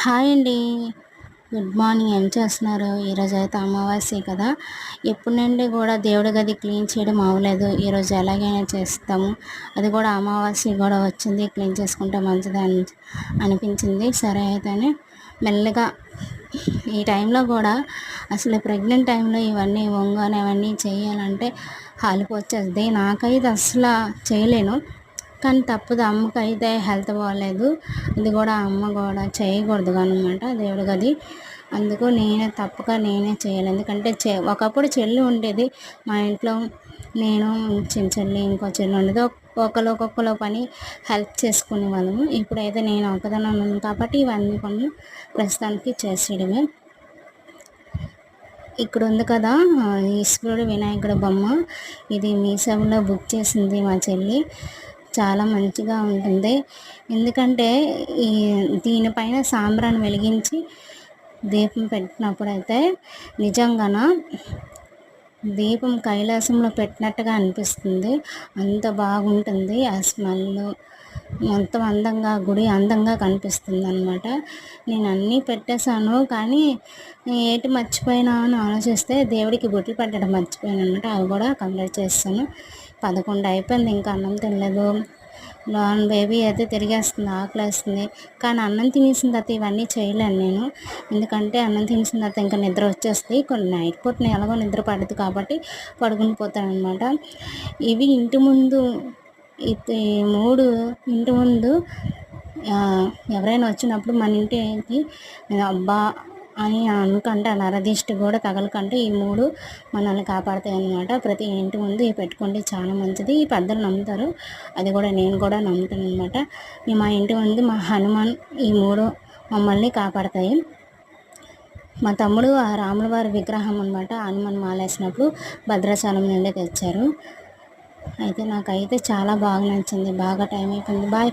Hi అండి. Good morning. ఏం చేస్తున్నారు? ఈరోజు అయితే అమావాస్య కదా. ఎప్పటి నుండి కూడా దేవుడి గది క్లీన్ చేయడం అవ్వలేదు. ఈరోజు ఎలాగైనా చేస్తాము. అది కూడా అమావాస్య కూడా వచ్చింది. క్లీన్ చేసుకుంటే మంచిది అని అనిపించింది. సరే అయితేనే మెల్లగా ఈ టైంలో కూడా అసలు ప్రెగ్నెంట్ టైంలో ఇవన్నీ వంగని అవన్నీ చేయాలంటే హాలికి వచ్చేది నాకైతే అసలు చేయలేను. కానీ తప్పదు. అమ్మకి అయితే హెల్త్ బాగాలేదు అది కూడా అమ్మ కూడా చేయకూడదు అనమాట దేవుడికి గది అందుకు నేనే తప్పక నేనే చేయాలి. ఎందుకంటే చె ఒకప్పుడు చెల్లి ఉండేది. మా ఇంట్లో నేను చిన్న చెల్లి ఇంకో చెల్లి ఉండేది. ఒక్కొక్కరు ఒక్కొక్కరు పని హెల్ప్ చేసుకునే వాళ్ళము. ఇప్పుడైతే నేను ఒకదాన్ని ఉన్నాను కాబట్టి ఇవన్నీ పనులు ప్రస్తుతానికి చేసేయడమే. ఇక్కడ ఉంది కదా ఈశ్వరుడు వినాయకుడు బొమ్మ. ఇది మీ సభలో బుక్ చేసింది మా చెల్లి. చాలా మంచిగా ఉంటుంది. ఎందుకంటే ఈ దీనిపైన సాంబ్రాన్ని వెలిగించి దీపం పెట్టినప్పుడు అయితే నిజంగాన దీపం కైలాసంలో పెట్టినట్టుగా అనిపిస్తుంది. అంత బాగుంటుంది ఆ స్మెల్ మొత్తం అందంగా గుడి అందంగా కనిపిస్తుంది అనమాట నేను అన్నీ పెట్టేశాను కానీ ఏటి మర్చిపోయినా అని ఆలోచిస్తే దేవుడికి బొట్లు పెట్టడం మర్చిపోయాను అనమాట అవి కూడా కంప్లీట్ చేస్తాను పదకొండు అయిపోయింది ఇంకా అన్నం తినలేదు. నాన్ బేబీ అయితే తిరిగేస్తుంది ఆకలేస్తుంది. కానీ అన్నం తినేసిన తర్వాత ఇవన్నీ చేయలేను నేను. ఎందుకంటే అన్నం తినేసిన తర్వాత ఇంకా నిద్ర వచ్చేస్తుంది. కొన్ని నైట్ పూట ఎలాగో నిద్ర పడదు కాబట్టి పడుకుని పోతాను అనమాట ఇవి ఇంటి ముందు ఈ మూడు ఇంటి ముందు ఎవరైనా వచ్చినప్పుడు మన ఇంటికి అబ్బా అని అనుకంటే నరదిష్టి కూడా తగలకంటే ఈ మూడు మనల్ని కాపాడుతాయి అనమాట ప్రతి ఇంటి ముందు ఇవి పెట్టుకుంటే చాలా మంచిది. ఈ పెద్దలు నమ్ముతారు. అది కూడా నేను కూడా నమ్ముతాను అనమాట మా ఇంటి ముందు మా హనుమాన్ ఈ మూడు మమ్మల్ని కాపాడతాయి. మా తమ్ముడు ఆ రాముల వారి విగ్రహం అనమాట హనుమాన్ మాలేసినప్పుడు భద్రాచలం నుండి తెచ్చారు. అయితే నాకైతే చాలా బాగా నచ్చింది. బాగా టైం అయిపోయింది. బాయ్